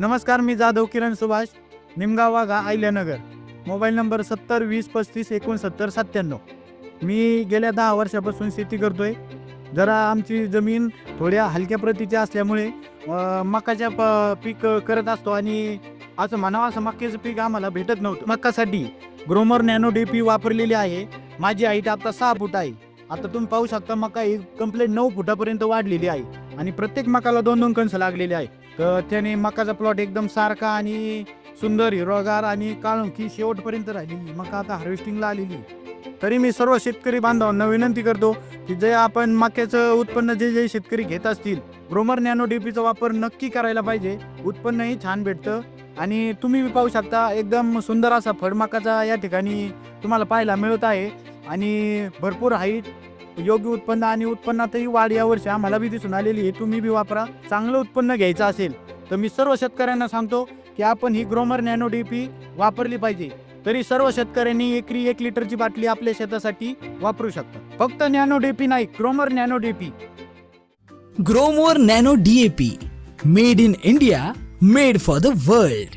नमस्कार मी Jadhav Kiran Subhash Nimgaon Wagha Ahilyanagar mobile number सत्तर वीस पस्तीस एकोणसत्तर सत्त्याण्णव. मी गेल्या दहा वर्षापासून शेती करतोय. जरा आमची जमीन थोड्या हलक्या प्रतीची असल्यामुळे मकाच्या प पीक करत असतो आणि असं म्हणावं असं मक्याचं पीक आम्हाला भेटत नव्हतं. मक्कासाठी ग्रोमर नॅनो डी पी वापरलेली आहे. माझी हाईट आता सहा फूट आहे. आता तुम्ही पाहू शकता मका ही कंप्लेंट नऊ फुटापर्यंत वाढलेली आहे. आणि प्रत्येक मकाला दोन दोन कंस लागलेले आहे. तर त्याने मकाचा प्लॉट एकदम सारखा आणि सुंदर हिरवागार आणि काळुंकी शेवटपर्यंत राहिलेली. मका आता हार्वेस्टिंगला आलेली. तरी मी सर्व शेतकरी बांधवांना विनंती करतो की जे आपण मक्याचं उत्पन्न जे जे शेतकरी घेत असतील ग्रोमर नॅनो डीपीचा वापर नक्की करायला पाहिजे. उत्पन्नही छान भेटतं. आणि तुम्ही बी पाहू शकता एकदम सुंदर असा फळमकाचा या ठिकाणी तुम्हाला पाहायला मिळत आहे. आणि भरपूर हाईट योग्य उत्पन्न आणि उत्पन्नातही वाढ यावर्षी आम्हाला बी दिसून आलेली आहे. तुम्ही बी वापरा. चांगलं उत्पन्न घ्यायचं असेल तर मी सर्व शेतकऱ्यांना सांगतो की आपण ही ग्रोमर नॅनो डी पी वापरली पाहिजे. तरी सर्व शेतकऱ्यांनी एकरी एक लिटरची बाटली आपल्या शेतासाठी वापरू शकतात फक्त नॅनो डी पी नाही Gromor nano D P. Gromor nano DAP made in India made for the world.